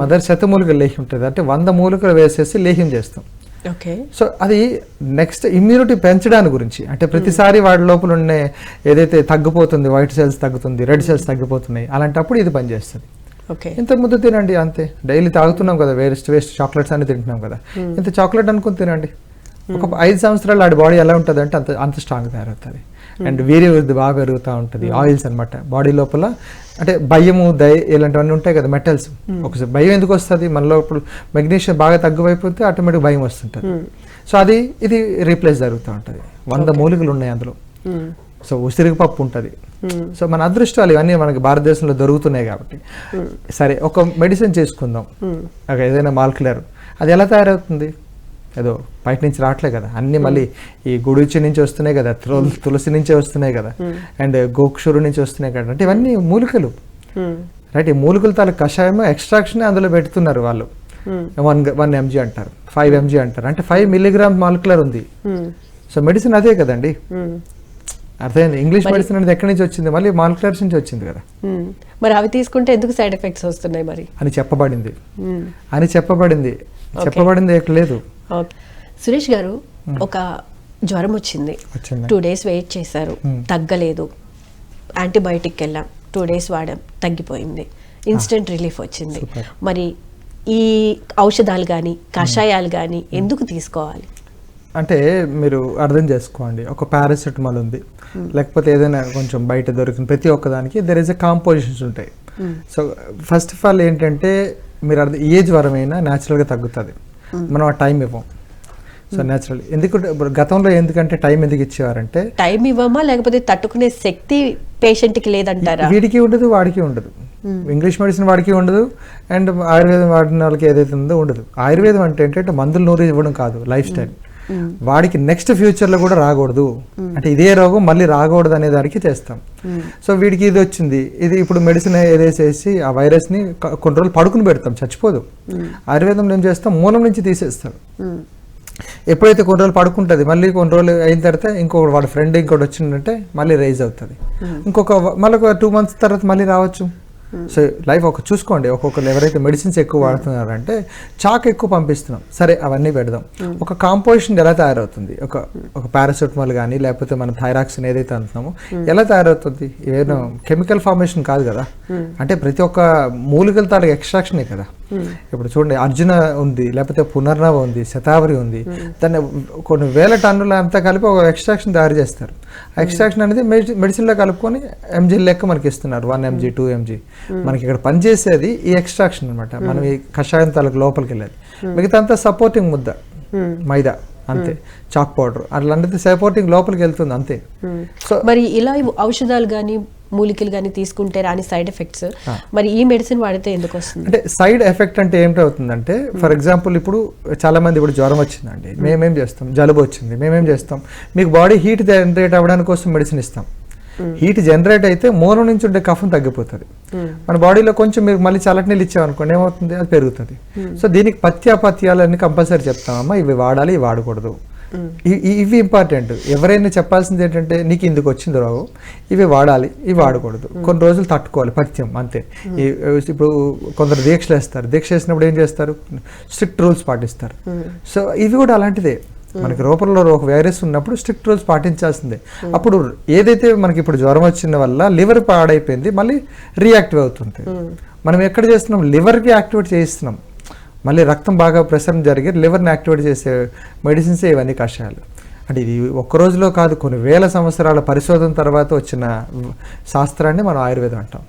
Mother శతమూలికల లేహ్యం ఉంటుంది. అంటే వంద మూలికలు వేసేసి లేహ్యం చేస్తాం. ఓకే. సో అది నెక్స్ట్ ఇమ్యూనిటీ పెంచడానికి గురించి అంటే ప్రతిసారి వాడి లోపల ఉన్న ఏదైతే తగ్గిపోతుంది వైట్ సెల్స్ తగ్గుతుంది రెడ్ సెల్స్ తగ్గిపోతున్నాయి అలాంటప్పుడు ఇది పనిచేస్తుంది. ఓకే. ఇంత ముద్ద తినండి అంతే. డైలీ తాగుతున్నాం కదా వేస్ట్ వేస్ట్ చాక్లెట్స్ అన్ని తింటున్నాం కదా. ఇంత చాక్లెట్ అనుకుని తినండి. ఒక ఐదు సంవత్సరాలు ఆడి బాడీ ఎలా ఉంటుంది అంటే అంత అంత స్ట్రాంగ్ తయారవుతుంది. అండ్ వృద్ధి బాగా పెరుగుతూ ఉంటుంది ఆయిల్స్ అన్నమాట. బాడీ లోపల అంటే భయము దయ ఇలాంటివన్నీ ఉంటాయి కదా మెటల్స్ ఒకసారి భయం ఎందుకు వస్తుంది? మన లోపల మెగ్నీషియం బాగా తగ్గువైపోతే ఆటోమేటిక్ భయం వస్తుంటుంది. సో అది ఇది రీప్లేస్ జరుగుతూ ఉంటుంది. వంద మూలికలు ఉన్నాయి అందులో. సో ఉసిరిగి పప్పు ఉంటుంది. సో మన అదృష్టాలు ఇవన్నీ మనకి భారతదేశంలో దొరుకుతున్నాయి కాబట్టి. సరే ఒక మెడిసిన్ చేసుకుందాం. ఏదైనా మాల్కులర్ అది ఎలా తయారవుతుంది? ఏదో బయట నుంచి రావట్లే కదా. అన్ని మళ్ళీ ఈ గుడిచి నుంచి వస్తున్నాయి కదా తుల- తులసి నుంచే వస్తున్నాయి కదా. అండ్ గోక్షురు నుంచి వస్తున్నాయి కదా. అంటే ఇవన్నీ మూలికలు. రైట్ ఈ మూలికల తాలూ కషాయం ఎక్స్ట్రాక్షన్ అందులో పెడుతున్నారు వాళ్ళు. వన్ వన్ ఎంజీ అంటారు. ఫైవ్ ఎంజీ అంటారు. అంటే ఫైవ్ మిల్లీగ్రామ్ మాలిక్యులర్ ఉంది. సో మెడిసిన్ అదే కదండి. అర్థమైంది? ఇంగ్లీష్ మెడిసిన్ అనేది ఎక్కడి నుంచి వచ్చింది? మళ్ళీ మాలిక్యులర్స్ నుంచి వచ్చింది కదా. మరి అవి తీసుకుంటే ఎందుకు సైడ్ ఎఫెక్ట్స్ వస్తున్నాయి మరి? అని చెప్పబడింది. అని చెప్పబడింది. చెప్పబడింది ఎక్కడ లేదు. సురేష్ గారు ఒక జ్వరం వచ్చింది. టూ డేస్ వెయిట్ చేశారు. తగ్గలేదు. యాంటీబయాటిక్ వెళ్ళాం టూ డేస్ వాడాం. తగ్గిపోయింది. ఇన్స్టెంట్ రిలీఫ్ వచ్చింది. మరి ఈ ఔషధాలు కానీ కషాయాలు కానీ ఎందుకు తీసుకోవాలి? అంటే మీరు అర్థం చేసుకోండి. ఒక పారాసిటమాల్ ఉంది. లేకపోతే ఏదైనా కొంచెం బయట దొరికిన ప్రతి ఒక్కదానికి దెర్ ఇస్ ఎ కాంపోజిషన్స్ ఉంటాయి. సో ఫస్ట్ ఆఫ్ ఆల్ ఏంటంటే మీరు అర్థం ఏ జ్వరమైనా న్యాచురల్గా తగ్గుతుంది. మనం ఆ టైం ఇవ్వం. సో న్యాచురల్ ఎందుకంటే గతంలో ఎందుకంటే టైం ఎందుకు ఇచ్చేవారంటే టైం ఇవ్వమా? లేకపోతే తట్టుకునే శక్తి పేషెంట్కి లేదంటారా వీడికి ఉండదు వాడికి ఉండదు. ఇంగ్లీష్ మెడిసిన్ వాడికి ఉండదు అండ్ ఆయుర్వేదం వాడిన వాళ్ళకి ఏదైతే ఉందో ఉండదు. ఆయుర్వేదం అంటే ఏంటంటే మందులు నూరు ఇవ్వడం కాదు లైఫ్ స్టైల్ వాడికి నెక్స్ట్ ఫ్యూచర్లో కూడా రాకూడదు. అంటే ఇదే రోగం మళ్ళీ రాకూడదు అనే దానికి చేస్తాం సో వీడికి ఇది వచ్చింది. ఇది ఇప్పుడు మెడిసిన్ ఏదేసేసి ఆ వైరస్ని క- కొన్ని రోజులు పడుకుని పెడతాం. చచ్చిపోదు. ఆయుర్వేదంలో ఏం చేస్తాం? మూలం నుంచి తీసేస్తాం. ఎప్పుడైతే కొన్ని రోజులు పడుకుంటుంది మళ్ళీ కొన్ని రోజులు అయిన తర్వాత ఇంకొక వాడి ఫ్రెండ్ ఇంకోటి వచ్చిందంటే మళ్ళీ రైజ్ అవుతుంది. ఇంకొక మళ్ళీ ఒక టూ మంత్స్ తర్వాత మళ్ళీ రావచ్చు. సో లైఫ్ ఒక చూసుకోండి ఒక్కొక్కరు ఎవరైతే మెడిసిన్స్ ఎక్కువ వాడుతున్నారంటే చాక్ ఎక్కువ పంపిస్తున్నాం. సరే అవన్నీ పెడదాం. ఒక కాంపోజిషన్ ఎలా తయారవుతుంది? ఒక ఒక పారాసెటమాల్ కానీ లేకపోతే మన థైరాక్సిన్ ఏదైతే అంటున్నామో ఎలా తయారవుతుంది? ఏదైనా కెమికల్ ఫార్మేషన్ కాదు కదా. అంటే ప్రతి ఒక్క మూలికల తాలూకు ఎక్స్ట్రాక్షనే కదా. ఇప్పుడు చూడండి అర్జున ఉంది లేకపోతే పునర్నవ ఉంది శతావరి ఉంది. దాన్ని కొన్ని వేల టన్నుల అంతా కలిపి ఒక ఎక్స్ట్రాక్షన్ తయారు చేస్తారు. ఆ ఎక్స్ట్రాక్షన్ అనేది మెడిసిన్లో కలుపుకొని ఎంజీ లెక్క మనకి ఇస్తున్నారు. వన్ ఎంజీ టూ ఎంజీ మనకి ఇక్కడ పనిచేసేది ఈ ఎక్స్ట్రాక్షన్ అన్నమాట. మనం ఈ కషాయం తాలూకు లోపలికి వెళ్ళేది. మిగతా అంతా సపోర్టింగ్ ముద్ద. మైదా అంతే. చాక్ పౌడర్ అట్లాంటిది సపోర్టింగ్ లోపలికి వెళ్తుంది అంతే. సో మరి ఇలా ఔషధాలు కానీ మూలికలు కానీ తీసుకుంటే రాని సైడ్ ఎఫెక్ట్స్. మరి ఈ మెడిసిన్ వాడితే ఎందుకు వస్తుంది? అంటే సైడ్ ఎఫెక్ట్ అంటే ఏంటి అవుతుందంటే ఫర్ ఎగ్జాంపుల్ ఇప్పుడు చాలా మంది ఇప్పుడు జ్వరం వచ్చిందండి. మేమేం చేస్తాం? జలుబు వచ్చింది. మేమేం చేస్తాం? మీకు బాడీ హీట్ జనరేట్ అవ్వడానికి కోసం మెడిసిన్ ఇస్తాం. హీట్ జనరేట్ అయితే మూలం నుంచి ఉండే కఫం తగ్గిపోతుంది. మన బాడీలో కొంచెం మీరు మళ్ళీ చల్లటి నీళ్ళు ఇచ్చామనుకోండి ఏమవుతుంది? అది పెరుగుతుంది. సో దీనికి పత్యాపత్యాలన్నీ కంపల్సరీ చెప్తామమ్మా ఇవి వాడాలి ఇవి వాడకూడదు. ఇవి ఇంపార్టెంట్ ఎవరైనా చెప్పాల్సింది ఏంటంటే నీకు ఇందుకు వచ్చింది రావు. ఇవి వాడాలి. ఇవి వాడకూడదు. కొన్ని రోజులు తట్టుకోవాలి పథ్యం అంతే. ఈ- ఇప్పుడు కొందరు దీక్షలు వేస్తారు. దీక్ష వేసినప్పుడు ఏం చేస్తారు? స్ట్రిక్ట్ రూల్స్ పాటిస్తారు. సో ఇవి కూడా అలాంటిదే. మనకి రూపంలో ఒక వైరస్ ఉన్నప్పుడు స్ట్రిక్ట్ రూల్స్ పాటించాల్సిందే. అప్పుడు ఏదైతే మనకి ఇప్పుడు జ్వరం వచ్చిన వల్ల లివర్ పాడైపోయింది మళ్ళీ రియాక్టివ్ అవుతుంది మనం ఎక్కడ చేస్తున్నాం? లివర్కి యాక్టివేట్ చేయిస్తున్నాం. మళ్ళీ రక్తం బాగా ప్రసరణ జరిగి లివర్ని యాక్టివేట్ చేసే మెడిసిన్స్ ఇవన్నీ కషాయాలు. అంటే ఇది ఒక్క రోజులో కాదు కొన్ని వేల సంవత్సరాల పరిశోధన తర్వాత వచ్చిన శాస్త్రాన్ని మనం ఆయుర్వేదం అంటాం.